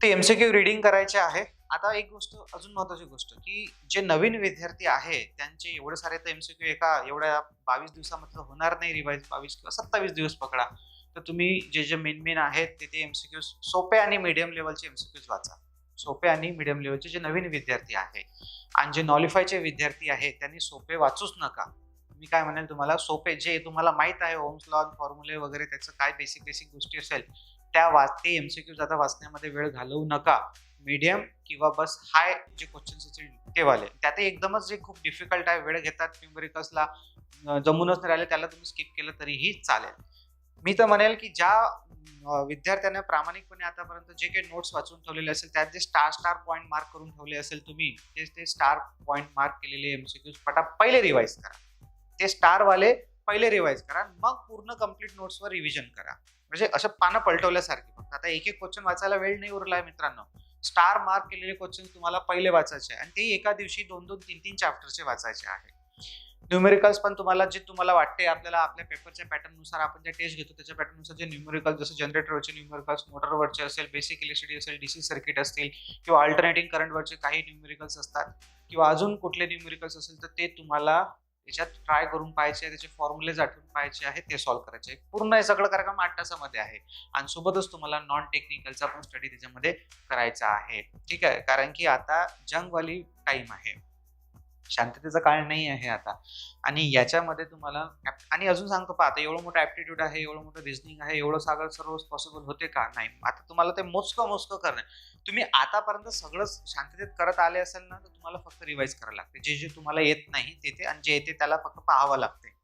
ते एमसीक्यू रिडिंग करायचे आहे. आता एक गोष्ट अजून महत्वाची गोष्ट की जे नवीन विद्यार्थी आहे त्यांचे एवढे सारे तर एमसीक्यू एका एवढ्या बावीस दिवसामध्ये होणार नाही रिवाईज बावीस किंवा सत्तावीस दिवस पकडा. तर तुम्ही जे जे मेन मेन आहेत ते ते एमसीक्यू सोपे आणि मीडियम लेवलचे एमसीक्यूज वाचा. सोपे आणि मीडियम लेवलचे जे नवीन विद्यार्थी आहे आणि जे नॉलिफायचे विद्यार्थी आहेत त्यांनी सोपे वाचूच नका. मी काय म्हणेल तुम्हाला सोपे जे तुम्हाला माहीत आहे ओम्स लॉ फॉर्म्युले वगैरे त्याचं काय बेसिक बेसिक गोष्टी असेल त्या वाच ते आता वाचण्यामध्ये वेळ घालवू नका. मीडियम किंवा बस हाय जे क्वेश्चन्स असतील ते वाले त्यात एकदमच जे खूप डिफिकल्ट आहे वेळ घेतात न्यूमरिकल्सला जमूनच नाही राहिले त्याला तुम्ही स्किप केलं तरीही चालेल. मी तर म्हणेल की ज्या विद्यार्थ्यांना प्रामाणिकपणे आतापर्यंत जे काही नोट्स वाचून ठेवलेले असेल त्यात जे स्टार स्टार पॉईंट मार्क करून ठेवले असेल तुम्ही तेच ते स्टार पॉईंट मार्क केलेले एमसीक्यूज पटा पहिले रिवाईज करा. ते स्टार वाले पहिले रिवाईज करा मग पूर्ण कंप्लीट नोट्सवर रिव्हिजन करा. म्हणजे असं पानं पलटवल्यासारखी. फक्त आता एक एक क्वेश्चन वाचायला वेळ नाही उरलाय मित्रांनो. स्टार मार्क केलेले क्वेश्चन तुम्हाला पहिले वाचायचे आहे. आणि ते एका दिवशी दोन दोन तीन तीन चॅप्टरचे वाचायचे आहे. न्यूमेरिकल्स पण तुम्हाला जे तुम्हाला वाटते आपल्याला आपल्या पेपरच्या पॅटर्ननुसार आपण जे टेस्ट घेतो त्याच्या पॅटर्ननुसार जे न्यूमेरिकल जसं जनरेटरवरचे न्यूमेरिकल्स मोटरवरचे असेल बेसिक इलेक्ट्रिसिटी असेल डीसी सर्किट असतील किंवा अल्टरनेटिंग करंटवरचे काही न्यूमेरिकल्स असतात किंवा अजून कुठले न्यूमेरिकल्स असेल तर ते तुम्हाला त्याच्यात ट्राय करून पाहायचे त्याचे फॉर्म्युलेज आठवून पाहायचे आहे ते सॉल्व्ह करायचे आहे. पूर्ण हे सगळं कार्यक्रम आठ तासामध्ये आहे. आणि सोबतच तुम्हाला नॉन टेक्निकलचा पण स्टडी त्याच्यामध्ये करायचा आहे. ठीक आहे? कारण की आता जंगवाली टाइम आहे. शांततेचा काळ नाही आहे आता. आणि याच्यामध्ये तुम्हाला आणि अजून सांगतो पहा आता एवढं मोठं ॲप्टिट्यूड आहे एवढं मोठं रिझनिंग आहे एवढं सगळं सर्व पॉसिबल होते का? नाही. आता तुम्हाला ते मोजकं मोजकं करणं. तुम्ही आतापर्यंत सगळं शांततेत करत आले असेल ना तर तुम्हाला फक्त रिवाईज करावं लागते. जे जे तुम्हाला येत नाही ते ते आणि जे येते त्याला फक्त पाहावं लागते.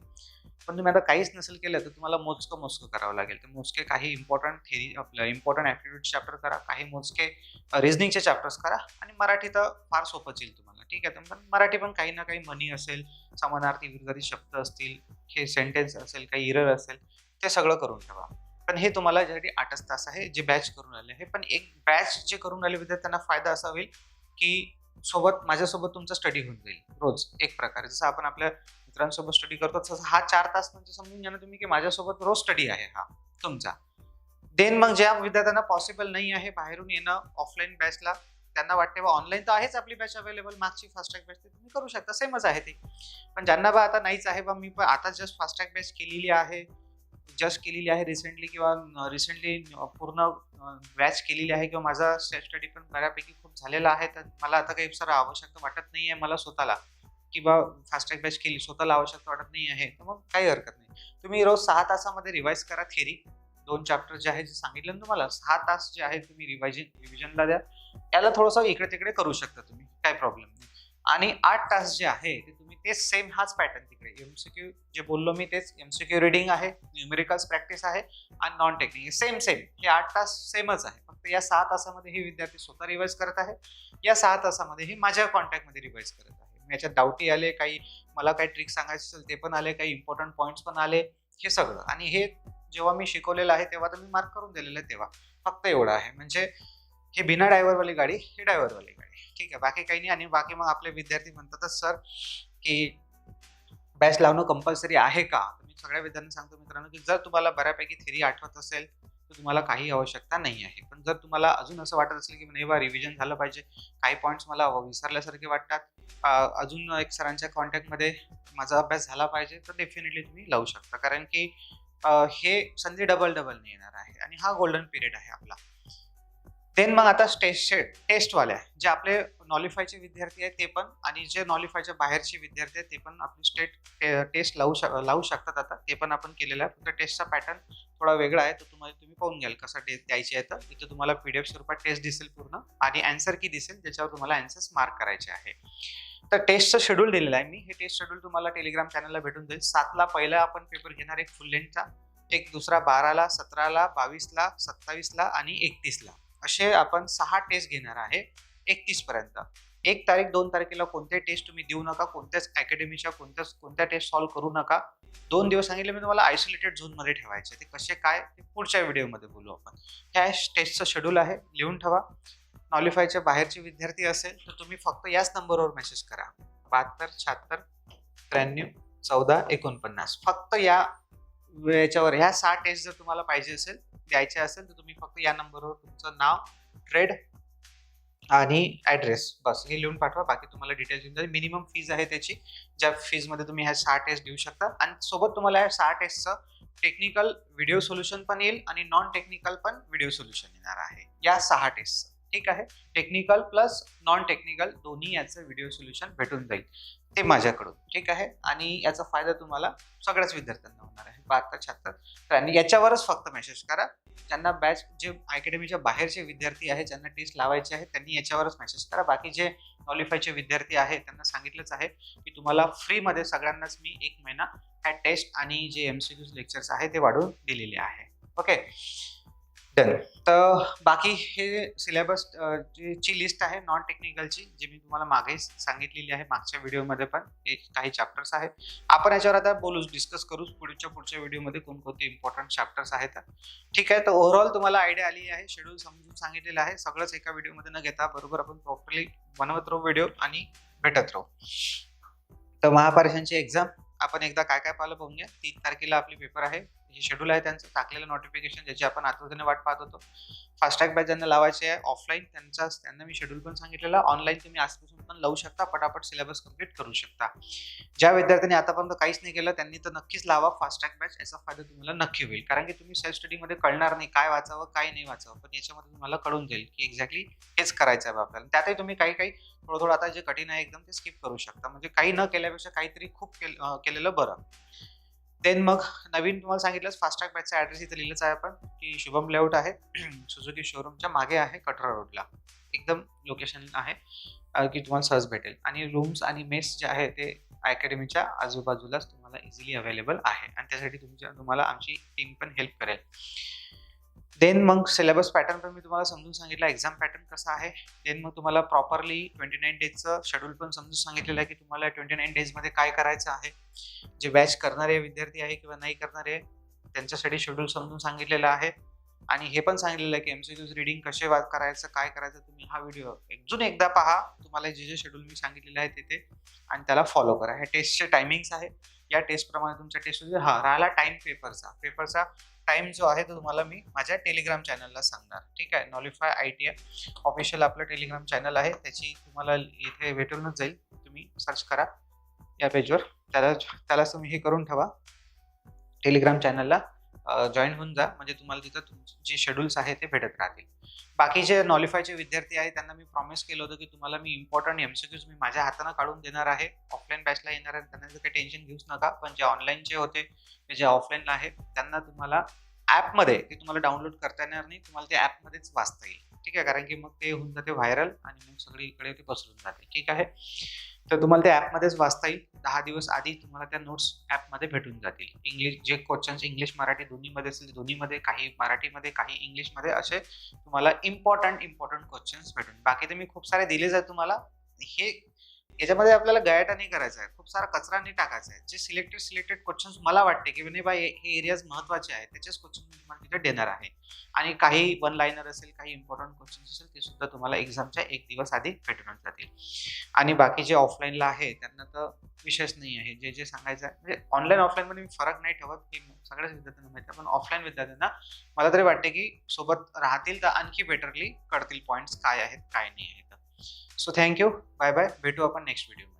पण तुम्ही आता काहीच नसेल केलं तर तुम्हाला मोजकं मोजकं करावं लागेल. तर मोजके काही इम्पॉर्टंट थेरी आपलं इम्पॉर्टंट ॲप्टिट्यूड चॅप्टर करा काही मोजके रिझनिंगचे चॅप्टर्स करा आणि मराठी तर फार सोपं येईल तुम्हाला. ठीक आहे. पण मराठी पण काही ना काही म्हणी असेल समानार्थी विरुद्धार्थी शब्द असतील हे सेंटेन्स असेल काही इरर असेल ते सगळं करून ठेवा. पण हे तुम्हाला ज्यासाठी आठच तास आहे जे बॅच करून आले हे पण एक बॅच जे करून आले विद्यार्थ्यांना फायदा असा होईल की सोबत माझ्यासोबत तुमचा स्टडी होऊन जाईल रोज एक प्रकारे. जसं आपण आपल्या मित्रांसोबत स्टडी करतो तसं हा चार तास म्हणजे समजून घ्या ना तुम्ही की माझ्यासोबत रोज स्टडी आहे हा तुमचा. देन मग ज्या विद्यार्थ्यांना पॉसिबल नाही आहे बाहेरून येणं ऑफलाईन बॅचला त्यांना वाटते बा ऑनलाईन तर आहेच आपली बॅच अवेलेबल मागची फास्टॅग बॅच तुम्ही करू शकता. सेमच आहे ते. पण ज्यांना बा आता नाहीच आहे बा मी पण आता जस्ट फास्टॅग बॅच केलेली आहे जस्ट केलेली आहे रिसेंटली किंवा रिसेंटली पूर्ण बॅच केलेली आहे किंवा माझा स्टडी पण बऱ्यापैकी खूप झालेला आहे तर मला आता काही सर आवश्यकता वाटत नाही आहे मला स्वतःला. किंवा फास्टॅग बॅच केली स्वतःला आवश्यकता वाटत नाही आहे तर मग काही हरकत नाही. तुम्ही रोज सहा तासामध्ये रिवाईज करा थेरी दोन चॅप्टर जे आहे जे सांगितलं ना तुम्हाला सहा तास जे आहे तुम्ही रिवायजिंग रिव्हिजनला द्या. याला थोडंसं इकडे तिकडे करू शकता तुम्ही काय प्रॉब्लेम नाही. आणि आठ तास जे आहे ते तुम्ही तेच सेम हाच पॅटर्न तिकडे. एमसीक्यू जे बोललो मी तेच एमसीक्यू रिडिंग आहे न्यूमेरिकल्स प्रॅक्टिस आहे आणि नॉन टेक्निक सेम सेम हे आठ तास सेमच आहे. फक्त या सहा तासामध्ये हे विद्यार्थी स्वतः रिवाईज करत आहे. या सहा तासामध्ये हे माझ्या कॉन्टॅक्टमध्ये रिवाईज करत आहे. याच्यात डाऊटी आले काही मला काही ट्रिक सांगायचे असेल ते पण आले काही इम्पॉर्टंट पॉईंट्स पण आले हे सगळं. आणि हे जेव्हा मी शिकवलेलं आहे तेव्हा तर मी मार्क करून दिलेलं आहे तेव्हा. फक्त एवढं आहे. म्हणजे हे बिना ड्रायव्हरवाली गाडी हे ड्रायव्हरवाली गाडी. ठीक आहे बाकी काही नाही. आणि बाकी मग आपले विद्यार्थी म्हणतातच सर की बॅच लावणं कंपल्सरी आहे का? मी सगळ्या विद्यार्थ्यांना सांगतो मित्रांनो की जर तुम्हाला बऱ्यापैकी थेरी आठवत असेल तर तुम्हाला काही आवश्यकता नाही आहे. पण जर तुम्हाला अजून असं वाटत असेल की नाही बा रिव्हिजन झालं पाहिजे. काही पॉईंट्स मला विसरल्यासारखे वाटतात. अजून एक सरांच्या कॉन्टॅक्टमध्ये माझा अभ्यास झाला पाहिजे तर डेफिनेटली तुम्ही लावू शकता. कारण की हे संधी डबल डबल येणार आहे. आणि हा गोल्डन पिरियड आहे आपला. देन मग आता टेस्ट टेस्टवाल्या जे आपले नॉलिफायचे विद्यार्थी आहेत ते पण आणि जे नॉलिफायच्या बाहेरचे विद्यार्थी आहेत ते पण आपली स्टेट टेस्ट लावू शक लावू शकतात आता. ते पण आपण केलेलं आहे. फक्त टेस्टचा पॅटर्न थोडा वेगळा आहे. तो तुम्हाला तुम्ही पाहून घ्याल कसा टेस्ट द्यायची आहे तर. इथे तुम्हाला पीडीएफ स्वरूपात टेस्ट दिसेल पूर्ण आणि अँसर की दिसेल ज्याच्यावर तुम्हाला अँसर्स मार्क करायचे आहे. तर टेस्टचं शेड्यूल दिलेलं आहे मी. हे टेस्ट शेड्यूल तुम्हाला टेलिग्राम चॅनलला भेटून जाईल. सातला पहिला आपण पेपर घेणार एक फुल लेंथचा एक दुसरा बाराला सतराला बावीसला सत्तावीसला आणि एकतीसला. असे आपण सहा टेस्ट घेणार आहे एकतीस पर्यंत. एक तारीख दोन तारखेला कोणते टेस्ट तुम्ही देऊ नका कोणत्याच अकॅडमीच्या कोणत्याच कोणत्या टेस्ट सॉल्व्ह करू नका. दोन दिवस सांगितले मी तुम्हाला आयसोलेटेड झोनमध्ये ठेवायचे. ते कसे काय ते पुढच्या व्हिडिओमध्ये बोलू आपण. ह्या टेस्टचं शेड्यूल आहे लिहून ठेवा. नॉलिफायच्या बाहेरचे विद्यार्थी असेल तर तुम्ही फक्त याच नंबरवर मेसेज करा. बहात्तर शहात्तर त्र्याण्णव चौदा एकोणपन्नास. फक्त या याच्यावर ह्या सहा टेस्ट जर तुम्हाला पाहिजे असेल द्यायचे असेल तर तुम्ही फक्त या नंबरवर तुमचं नाव ट्रेड आणि ॲड्रेस बस हे लिहून पाठवा. बाकी तुम्हाला डिटेल्स देऊन जाईल मिनिमम फीज आहे त्याची ज्या फीजमध्ये तुम्ही ह्या सहा टेस्ट देऊ शकता. आणि सोबत तुम्हाला या सहा टेस्टचं टेक्निकल व्हिडिओ सोल्युशन पण येईल आणि नॉन टेक्निकल पण व्हिडिओ सोल्युशन येणार आहे. या सहा टेस्टचं ठीक आहे? टेक्निकल प्लस नॉन टेक्निकल दोन्ही याचं व्हिडिओ सोल्युशन भेटून जाईल. ते माझ्याकडून ठीक आहे? आणि याचा फायदा तुम्हाला सगळ्याच विद्यार्थ्यांना होणार आहे बहात्तर शहात्तर तर आणि याच्यावरच फक्त मेसेज करा. ज्यांना बॅच जे अकॅडमीच्या बाहेरचे विद्यार्थी आहेत ज्यांना टेस्ट लावायचे आहेत त्यांनी याच्यावरच मेसेज करा. बाकी जे क्वालिफायचे विद्यार्थी आहेत त्यांना सांगितलंच आहे की तुम्हाला फ्रीमध्ये सगळ्यांनाच मी एक महिना ह्या टेस्ट आणि जे एम सी लेक्चर्स आहे ते वाढवून दिलेले आहे. ओके तर बाकी हे सिलेबस ची लिस्ट आहे नॉन टेक्निकलची जी मी तुम्हाला मागे सांगितलेली आहे मागच्या व्हिडिओमध्ये पण काही चॅप्टर्स आहेत. आपण याच्यावर आता बोलूच डिस्कस करूच पुढच्या पुढच्या व्हिडिओमध्ये कोणकोणते इम्पॉर्टंट चॅप्टर्स आहेत. ठीक आहे तर ओव्हरऑल तुम्हाला आयडिया आली आहे शेड्यूल समजून सांगितलेलं आहे. सगळंच एका व्हिडिओमध्ये न घेता बरोबर आपण प्रॉपरली बनवत राहू व्हिडिओ आणि भेटत राहू. तर महापरीक्षांची एक्झाम आपण एकदा काय काय पाहिलं पाहून घ्या. तीन तारखेला आपली पेपर आहे. जे शेड्यूल आहे त्यांचं टाकलेलं नोटिफिकेशन ज्याची आपण आतुरतेने वाट पाहत होतो. फास्टॅग बॅच ज्यांना लावायचे आहे ऑफलाईन त्यांचा त्यांना मी शेड्यूल पण सांगितलेलं. ऑनलाईन तुम्ही आजपासून पण लावू शकता पटापट सिलेबस कंप्लीट करू शकता. ज्या विद्यार्थ्यांनी आतापर्यंत काहीच नाही केलं त्यांनी तर नक्कीच लावा फास्टॅग बॅच याचा फायदा तुम्हाला नक्की होईल. कारण की तुम्ही सेल्फ स्टडीमध्ये कळणार नाही काय वाचावं काय नाही वाचावं. पण याच्यामध्ये तुम्हाला कळून जाईल की एक्झॅक्टली हेच करायचं आहे आपल्याला. त्यातही तुम्ही काही काही थोडं थोडं आता जे कठीण आहे एकदम ते स्किप करू शकता. म्हणजे काही न केल्यापेक्षा काहीतरी खूप केलेलं बरं. देन मग नवीन तुम्हाला सांगितलं फास्टॅग बॅचचा ऍड्रेस इथे लिहिलंच आहे आपण की शुभम लेआउट आहे सुझुकी शोरूमच्या मागे आहे कटरा रोडला एकदम लोकेशन आहे की तुम्हाला सहज भेटेल. आणि रूम्स आणि मेस जे आहे ते अकॅडमीच्या आजूबाजूलाच तुम्हाला इझिली अवेलेबल आहे. आणि त्यासाठी तुमच्या तुम्हाला आमची टीम पण हेल्प करेल. देन मग सिलेबस पॅटर्न पण मी तुम्हाला समजून सांगितलं. एक्झाम पॅटर्न कसा आहे? देन मग तुम्हाला प्रॉपरली ट्वेंटी नाईन डेजचं शेड्यूल पण समजून सांगितलेलं आहे की तुम्हाला ट्वेंटी नाईन डेजमध्ये काय करायचं आहे? जे बॅच करणारे विद्यार्थी आहे किंवा नाही करणारे त्यांच्यासाठी शेड्यूल समजून सांगितलेलं आहे. आणि हे पण सांगितलेलं आहे की एमसीक्यूज रिडिंग कसे वा करायचं काय करायचं तुम्ही हा व्हिडिओ अजून एकदा पहा. तुम्हाला जे जे शेड्यूल मी सांगितलेलं आहे तिथे आणि त्याला फॉलो करा. ह्या टेस्टचे टायमिंग्स आहे. या टेस्टप्रमाणे तुमच्या टेस्ट हा राहिला टाइम पेपरचा पेपरचा टाइम जो आहे तो तुम्हाला मी माझ्या टेलिग्राम चॅनलला सांगणार. ठीक आहे? Knowlify I T I official आपलं टेलिग्राम चॅनल आहे. त्याची तुम्हाला इथे भेटूनच जाईल. तुम्ही सर्च करा या पेजवर त्याला त्याला तुम्ही हे करून ठेवा. टेलिग्राम चॅनलला जॉईन होऊन जा. म्हणजे तुम्हाला तिथं तुमचे जे शेड्यूल्स आहे ते भेटत राहतील. बाकीचे नॉलिफायचे विद्यार्थी आहे त्यांना मी प्रॉमिस केलं होतं की तुम्हाला मी इम्पॉर्टंट एमसीक्यूज मी माझ्या हातानं काढून देणार आहे. ऑफलाईन बॅचला येणार आहे त्यांना काही टेन्शन घेऊच नका. पण जे ऑनलाईनचे होते जे ऑफलाईनला आहे त्यांना तुम्हाला ॲपमध्ये ते तुम्हाला डाउनलोड करता येणार नाही तुम्हाला ते ॲपमध्येच वाचता येईल. ठीक आहे? कारण की मग ते होऊन जाते व्हायरल आणि मग सगळीकडे ते पसरून जाते. ठीक आहे? तर तुम्हाला त्या ॲपमध्येच वाचता येईल. दहा दिवस आधी तुम्हाला त्या नोट्स ॲपमध्ये भेटून जातील. इंग्लिश जे क्वेश्चन्स इंग्लिश मराठी दोन्हीमध्ये असेल दोन्हीमध्ये काही मराठीमध्ये काही इंग्लिशमध्ये असे तुम्हाला इम्पॉर्टंट इम्पॉर्टंट क्वेश्चन्स भेटून. बाकी तर मी खूप सारे दिले जात तुम्हाला. हे याच्यामध्ये आपल्याला गयाटा नाही करायचा आहे. खूप सारा कचरा नाही टाकायचा आहे. जे सिलेक्टेड सिलेक्टेड क्वेश्चन्स मला वाटते की नाही बाई हे एरियाज महत्त्वाचे आहेत. त्याचेच क्वेश्चन तुम्हाला तिथे देणार आहे. आणि काही वन लाईनर असेल काही इम्पॉर्टंट क्वेश्चन्स असेल ते सुद्धा तुम्हाला एक्झामच्या एक दिवस आधी भेटून जातील. आणि बाकी जे ऑफलाईनला आहे त्यांना तर विषयच नाही आहे. जे जे सांगायचं आहे म्हणजे ऑनलाईन ऑफलाईनमध्ये मी फरक नाही ठेवत हे सगळ्याच विद्यार्थ्यांना माहिती पण ऑफलाईन विद्यार्थ्यांना मला तरी वाटते की सोबत राहतील तर आणखी बेटरली कळतील पॉईंट्स काय आहेत काय नाही आहेत. सो थँक्यू बाय बाय भेटू आपण नेक्स्ट व्हिडिओ